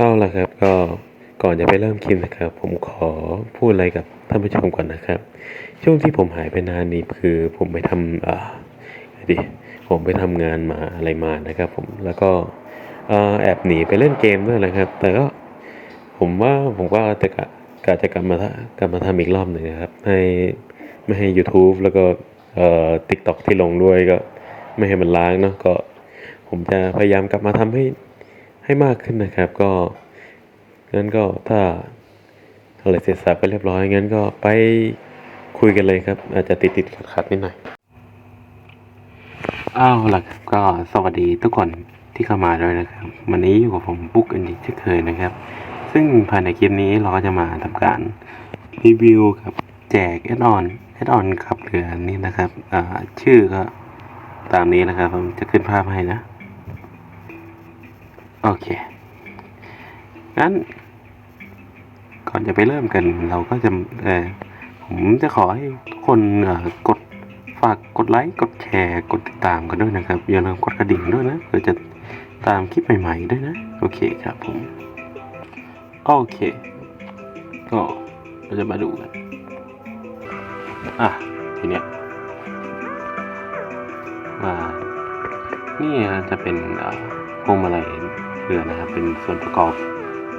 เอาละครับก็ก่อนจะไปเริ่มคลิปนะครับ ผมขอพูดอะไรกับท่านผู้ชมก่อนนะครับ ช่วงที่ผมหายไปนานนี่คือผมไปทำอ่าดิผมไปทำงานมาอะไรมานะครับผมแล้วก็แอบหนีไปเล่นเกมด้วยนะครับ แต่ก็ผมว่าผมก็จะกะกะจะกลับมาทะกลับมาทำอีกรอบหนึ่งนะครับให้ไม่ให้ YouTube แล้วก็เอ่อ TikTok ที่ลงด้วยก็ ไม่ให้มันล้างเนาะก็ ผมจะพยายามกลับมาทำให้ ให้มากขึ้นนะครับ ก็งั้นก็ถ้าอะไรเสร็จสับไปเรียบร้อยงั้นก็ไปคุยกันเลยครับ อาจจะติดติดขัดขัดนิดหน่อยอ้าวล่ะก็สวัสดีทุกคนที่เข้ามาด้วยนะครับ วันนี้อยู่กับผมบุ๊กอันดีเช่นเคยนะครับ ซึ่งภายในคลิปนี้เราก็จะมาทำการรีวิวกับแจกแอดออนแอดออนขับเรือนี่นะครับอ่าชื่อก็ตามนี้นะครับผมจะขึ้นภาพให้นะ โอเค งั้น ก่อนจะไปเริ่มกัน เราก็จะเออผมจะขอให้ทุกคนเอ่อกดฝากกดไลค์ กดแชร์ กดติดตามกันด้วยนะครับ อย่าลืมกดกระดิ่งด้วยนะเพื่อจะตามคลิปใหม่ๆด้วยนะ โอเคครับผม โอเค ก็เราจะมาดูกัน อะ ทีเนี้ยมานี่จะเป็นเอ่อพวงมาลัย เรือนะครับ เป็นส่วนประกอบ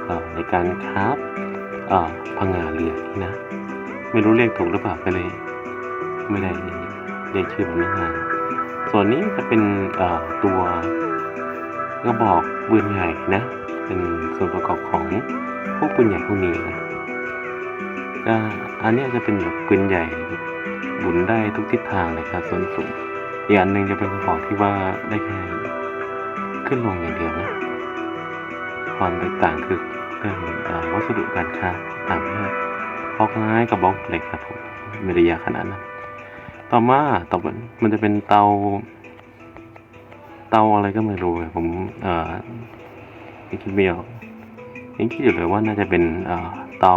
อในการคราฟเอ่อพังงาเรือนะ ไม่รู้เรียกถูกหรือเปล่าก็เลย ไม่ได้เรียกชื่อแบบนั้นมาส่วนนี้จะเป็นตัวกระบอกปืนใหญ่นะ เป็นส่วนประกอบของพวกปืนใหญ่พวกนี้นะก็อันนี้จะเป็นแบบปืนใหญ่หมุนได้ทุกทิศทางเลยครับส่วนสูงอีกอันหนึ่งจะเป็นกระบอกที่ว่าได้แค่ขึ้นลงอย่างเดียวนะ ความแตกต่างคือเรื่องเอ่อวัสดุการค้าต่างมากบล็อกไม้กับบล็อกเหล็กครับผมไม่ได้ยากขนาดนั้นต่อมาต่อไปมันจะเป็นเตา เตาอะไรก็ไม่รู้ผมเอ่อยังคิดไม่ออกยังคิดอยู่เลยว่าน่าจะเป็นเอ่อเตา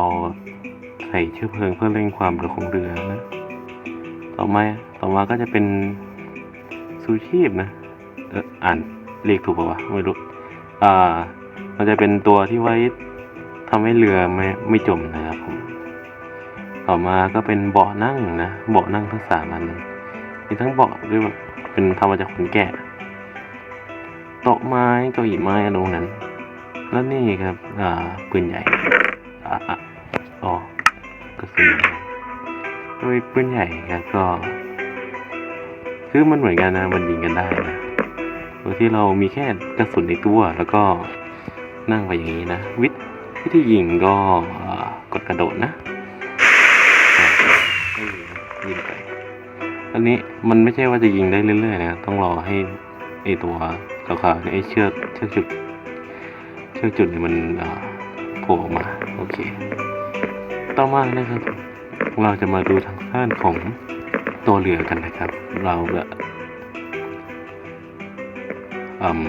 ใส่เชื้อเพลิงเพื่อเร่งความเร็วของเรือนะต่อมาต่อมาก็จะเป็นซูชีพนะเอออ่านเรียกถูกป่าวะไม่รู้อ่า มันจะเป็นตัวที่ไว้ทำให้เรือไม่ไม่จมนะครับผม ต่อมาก็เป็นเบาะนั่งนะ เบาะนั่งทั้งสามอัน มีทั้งเบาะด้วยแบบเป็นทำมาจากขนแกะโต๊ะไม้เก้าอี้ไม้อะไรพวกนั้น แล้วนี่ครับอ่าปืนใหญ่อ่าอะอ๋อกระสุนโดยปืนใหญ่ครับก็คือมันเหมือนกันนะมันยิงกันได้นะโดยที่เรามีแค่กระสุนในตัวแล้วก็ นั่งไปอย่างนี้นะ วิธวิธียิงก็กดกระโดดนะยิงไปอันนี้มันไม่ใช่ว่าจะยิงได้เรื่อยๆนะ ต้องรอให้ไอตัวขาวๆไอเชือกเชือกจุด เชือกจุดเนี่ยมันโผล่ออกมา โอเค ต่อมานะครับ เราจะมาดูทางด้านของตัวเรือกันนะครับ เราจะอืม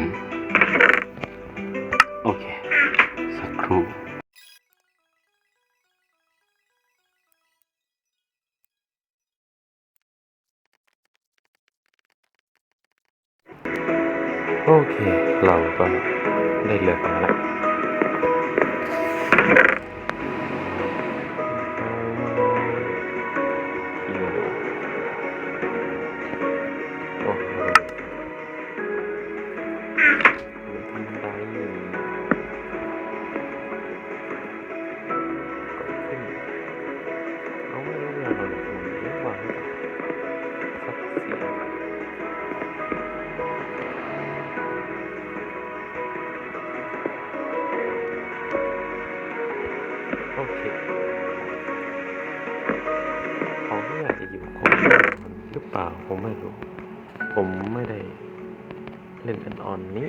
เล่นอันออนนี้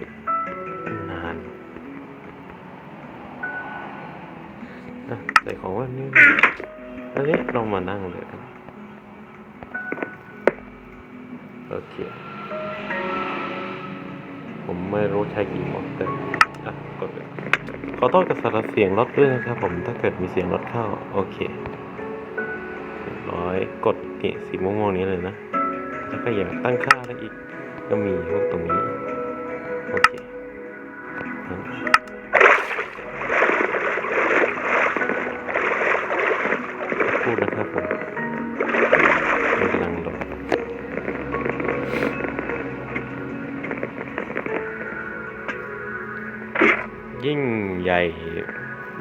นานนะใส่ของว่านี้อันนี้เรามานั่งเลยกันโอเค ผมไม่รู้ใช้กี่หมดแต่อะกดเลยขอโทษกับสารเสียงรถด้วยนะครับผมถ้าเกิดมีเสียงรถเข้า โอเคเรียบร้อยกดนี่สีม่วงๆนี้เลยนะ แล้วก็อยากตั้งค่าอะไรอีก ก็มีพวกตรงนี้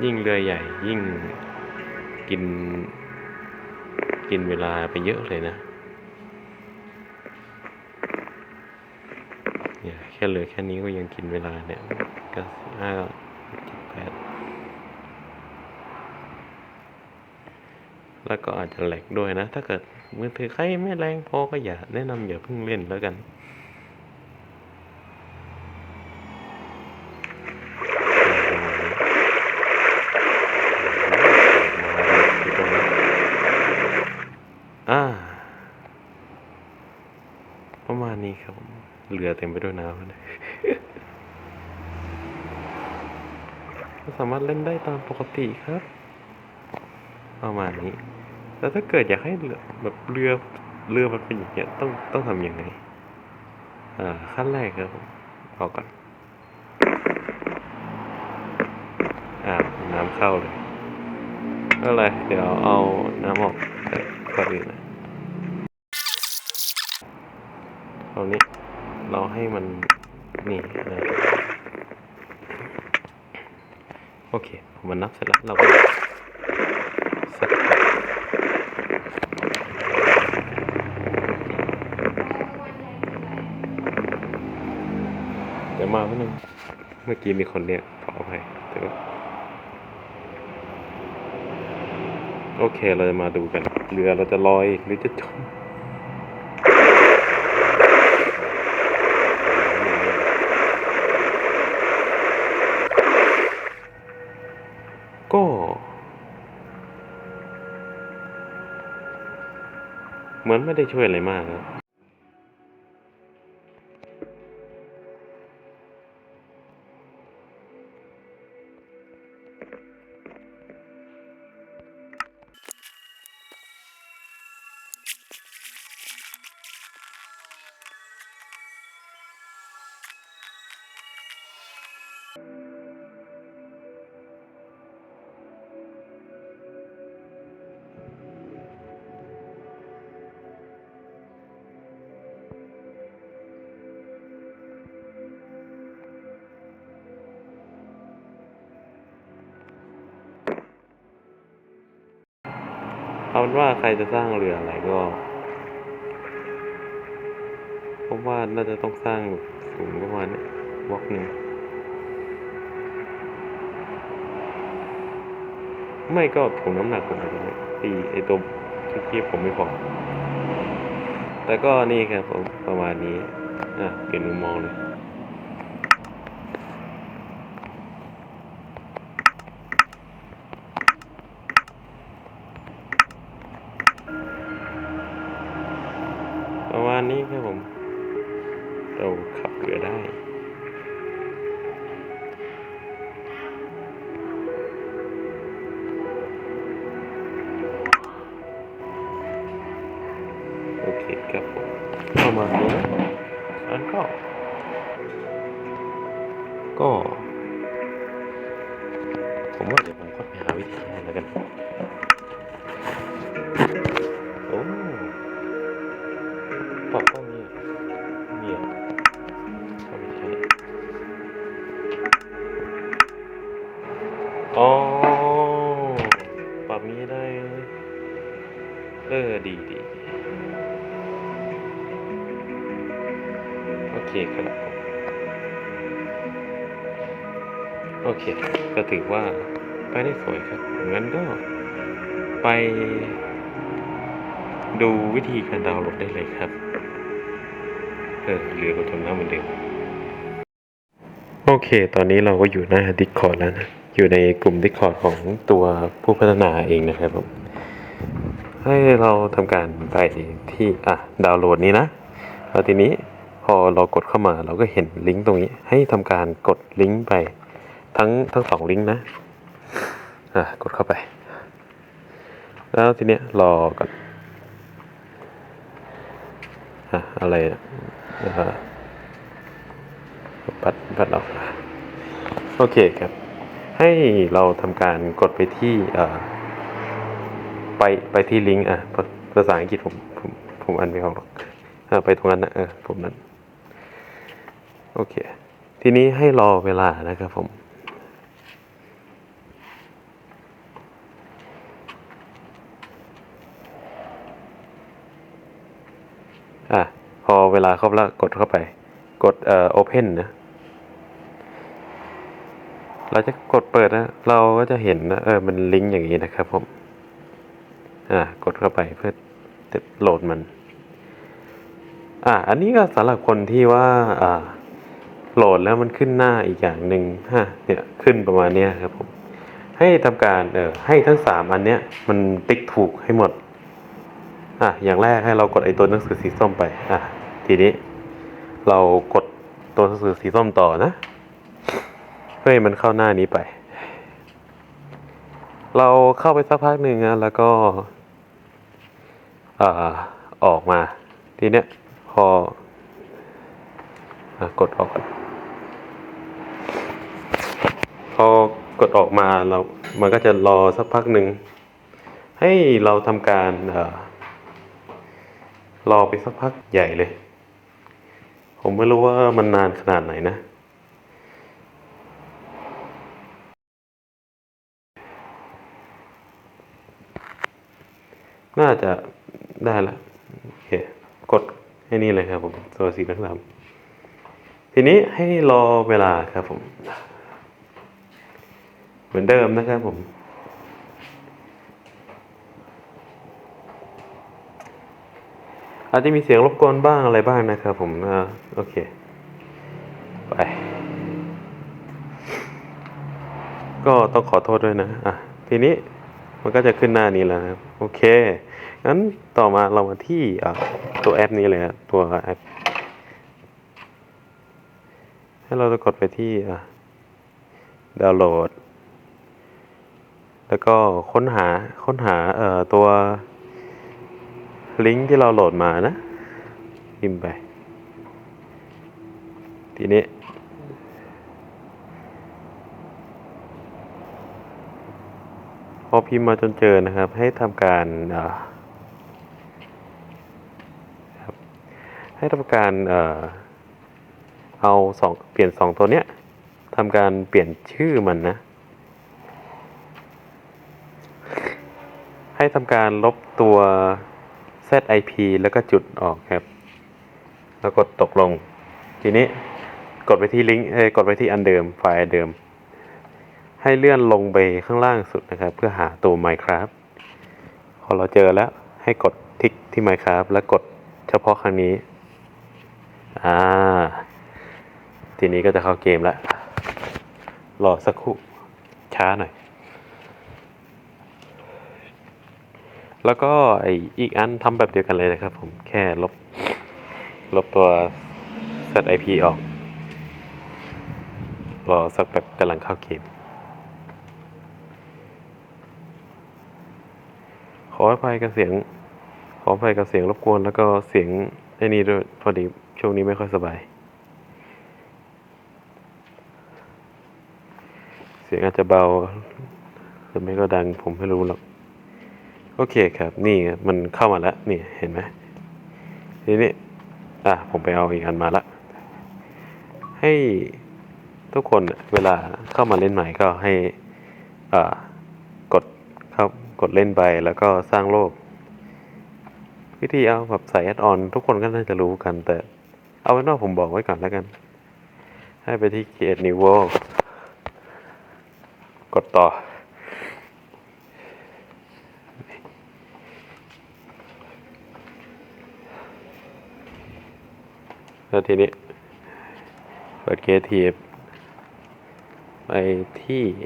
ยิ่งเรือใหญ่ ยิ่งกิน กินเวลาไปเยอะเลยนะเนี่ยแค่เหลือแค่นี้ก็ยังกินเวลาเนี่ยก็ห้าเจ็ดแปดแล้วก็อาจจะแหลกด้วยนะ ถ้าเกิดมือถือใครไม่แรงพอก็อย่าแนะนำอย่าเพิ่งเล่นแล้วกัน อ่า ประมาณนี้ครับผม เรือเต็มไปด้วยน้ำเลยสามารถเล่นได้ตามปกติครับ ประมาณนี้ แล้วถ้าเกิดอยากให้เรือแบบเรือเรือมันเป็นอย่างเงี้ยต้องต้องทำยังไงอ่าขั้นแรกครับผมออกก่อนอ่าน้ำเข้าเลยก็เลยเดี๋ยวเอาน้ำออกแต่ก่อนอื่นนะเอานี้ เราให้มันนี่นะโอเคมันนับเสร็จแล้วเราก็สักเดี๋ยวมาเมื่อนึงเมื่อกี้มีคนเรียกขออภัยเดี๋ยวโอเคเราจะมาดูกัน เรือเราจะลอยหรือจะจม ก็ เห มันไม่ได้ช่วยอะไรมากครับ เป็นว่าใครจะสร้างเรืออะไรก็ผมว่าน่าจะต้องสร้างสูงประมาณนี้บล็อกหนึ่งไม่ก็ถุงน้ำหนักผมอาจจะตีไอตัวที่คีบผมไม่พอแต่ก็นี่ครับผมประมาณนี้ อะเปลี่ยนมุมมองเลย ประมาณนี้ครับผม เราขับเรือได้ 7 ก็ถือว่าไปได้สวยครับงั้นก็ไปดูวิธีการดาวน์โหลดได้เลยครับเออเหลือกดทำหน้าเหมือนเดิมโอเค ตอนนี้เราก็อยู่หน้า Discord แล้วนะ อยู่ในกลุ่ม Discord ของตัวผู้พัฒนาเองนะครับผม ให้เราทำการไปที่ อะ ดาวน์โหลดนี้นะ แล้วทีนี้พอเรากดเข้ามาเราก็เห็นลิงก์ตรงนี้ ให้ทำการกดลิงก์ไป ทั้งทั้งสองลิงก์นะ อะ กดเข้าไป แล้วทีเนี้ยรอก่อนอะอะไรอะนะฮะปัดปัดออกโอเคครับ ให้เราทำการกดไปที่เอ่อไปไปที่ลิงก์อะภาษาอังกฤษผมผมผมอ่านไม่ออกหรอกไปตรงนั้นนะเออผมนั้น โอเค ทีนี้ให้รอเวลานะครับผม พอเวลาครบแล้วกดเข้าไป กดเอ่อ open นะ เราจะกดเปิดนะ เราก็จะเห็นนะ เออ มันลิงก์อย่างนี้นะครับผม อ่ากดเข้าไปเพื่อโหลดมัน อ่าอันนี้ก็สำหรับคนที่ว่า อ่า โหลดแล้วมันขึ้นหน้าอีกอย่างหนึ่งฮะ เนี่ย ขึ้นประมาณเนี้ยครับผม ให้ทำการ เออ ให้ทั้งสามอันเนี้ย มันติ๊กถูกให้หมด อะอย่างแรกให้เรากดไอ้ตัวหนังสือสีส้มไปอะทีนี้เรากดตัวหนังสือสีส้มต่อนะ เพื่อให้มันเข้าหน้านี้ไป เราเข้าไปสักพักหนึ่งนะแล้วก็อ่าออกมาทีเนี้ยพออะกดออกก่อนพอกดออกมาเรา มันก็จะรอสักพักหนึ่ง ให้เราทำการเอ่อ รอไปสักพักใหญ่เลย ผมไม่รู้ว่ามันนานขนาดไหนนะ น่าจะได้ละโอเค กดให้นี่เลยครับผมตัวสีเหลืองๆทีนี้ให้รอเวลาครับผม เหมือนเดิมนะครับผม อาจจะมีเสียงรบกวนบ้างอะไรบ้างนะครับผมอ่าโอเค ไป ก็ต้องขอโทษด้วยนะ อะ ทีนี้มันก็จะขึ้นหน้านี้แล้วนะโอเค งั้นต่อมาเรามาที่ตัวแอปนี้เลยครับตัวแอป ให้เราจะกดไปที่ดาวน์โหลด แล้วก็ค้นหาค้นหาเอ่อตัว ลิงก์ที่เราโหลดมานะพิมพ์ไป ทีนี้ พอพิมพ์มาจนเจอนะครับ ให้ทำการให้ทำการเอ่อเอาสองเปลี่ยนสองตัวเนี้ยทำการเปลี่ยนชื่อมันนะ ให้ทำการลบตัว ZIP แล้วก็จุดออกครับ แล้วกดตกลง ทีนี้กดไปที่ลิงก์เอกดไปที่อันเดิมไฟล์เดิม ให้เลื่อนลงไปข้างล่างสุดนะครับ เพื่อหาตัว Minecraft พอเราเจอแล้วให้กดทิกที่ Minecraft แล้วกดเฉพาะครั้งนี้อ่าทีนี้ก็จะเข้าเกมแล้วรอสักครู่ช้าหน่อย แล้วก็ไออีกอันทำแบบเดียวกันเลยนะครับผมแค่ลบ ลบตัว ZIP ออก รอสักแบบกำลังเข้าเกมขออภัยกับเสียง ขออภัยกับเสียงรบกวน แล้วก็เสียงไอ้นี่ด้วยพอดีช่วงนี้ไม่ค่อยสบาย เสียงอาจจะเบา หรือไม่ก็ดังผมไม่รู้หรอก โอเคครับ นี่มันเข้ามาแล้ว นี่เห็นไหมทีนี้อะผมไปเอาอีกอันมาละ ให้ทุกคนเวลาเข้ามาเล่นใหม่ก็ให้อ่ากดเข้ากดเล่นไปแล้วก็สร้างโลก วิธีเอาแบบใส่แอดออนทุกคนก็น่าจะรู้กันแต่ เอาไว้นอกผมบอกไว้ก่อนแล้วกัน ให้ไปที่ create new world กดต่อ แล้วทีนี้ เปิด Creative ไปที่เ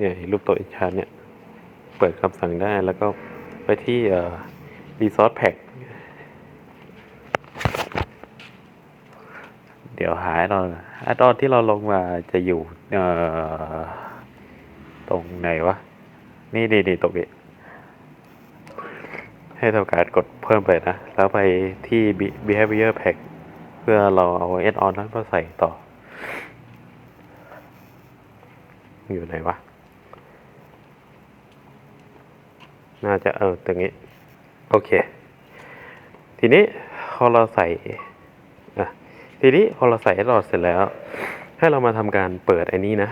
นี่ยรูปตัวอินชาร์เนี่ย เปิดคำสั่งได้แล้วก็ไปที่เอ่อ Resource Pack เดี๋ยวหาแอดออนแอนที่เราลงมาจะอยู่ตรงไหนวะ นี่นี่นี่ตรงนี้ ให้ทำการกดเพิ่มไปนะ แล้วไปที่ behavior pack เพื่อเราเอา add on นั้นมาใส่ต่อ อยู่ไหนวะ น่าจะเออตรงนี้ โอเค ทีนี้พอเราใส่ทีนี้พอเราใส่ add on เสร็จแล้ว ให้เรามาทำการเปิดไอ้นี้นะ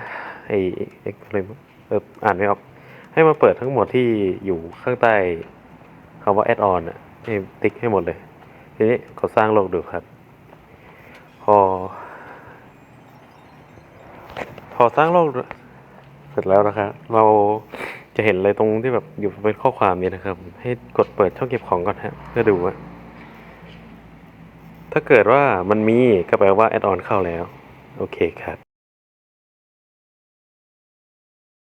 ไอ้ไอ้อะไรวะเอออ่านไม่ออกให้มาเปิดทั้งหมดที่อยู่ข้างใต้ คำว่า add on อะให้ติ๊กให้หมดเลย ทีนี้ขอสร้างโลกดูครับ พอ พอสร้างโลกเสร็จแล้วนะครับ เราจะเห็นอะไรตรงที่แบบอยู่เป็นข้อความนี้นะครับ ให้กดเปิดช่องเก็บของก่อนฮะเพื่อดูว่าถ้าเกิดว่ามันมีก็แปลว่าแอดออนเข้าแล้ว โอเคครับ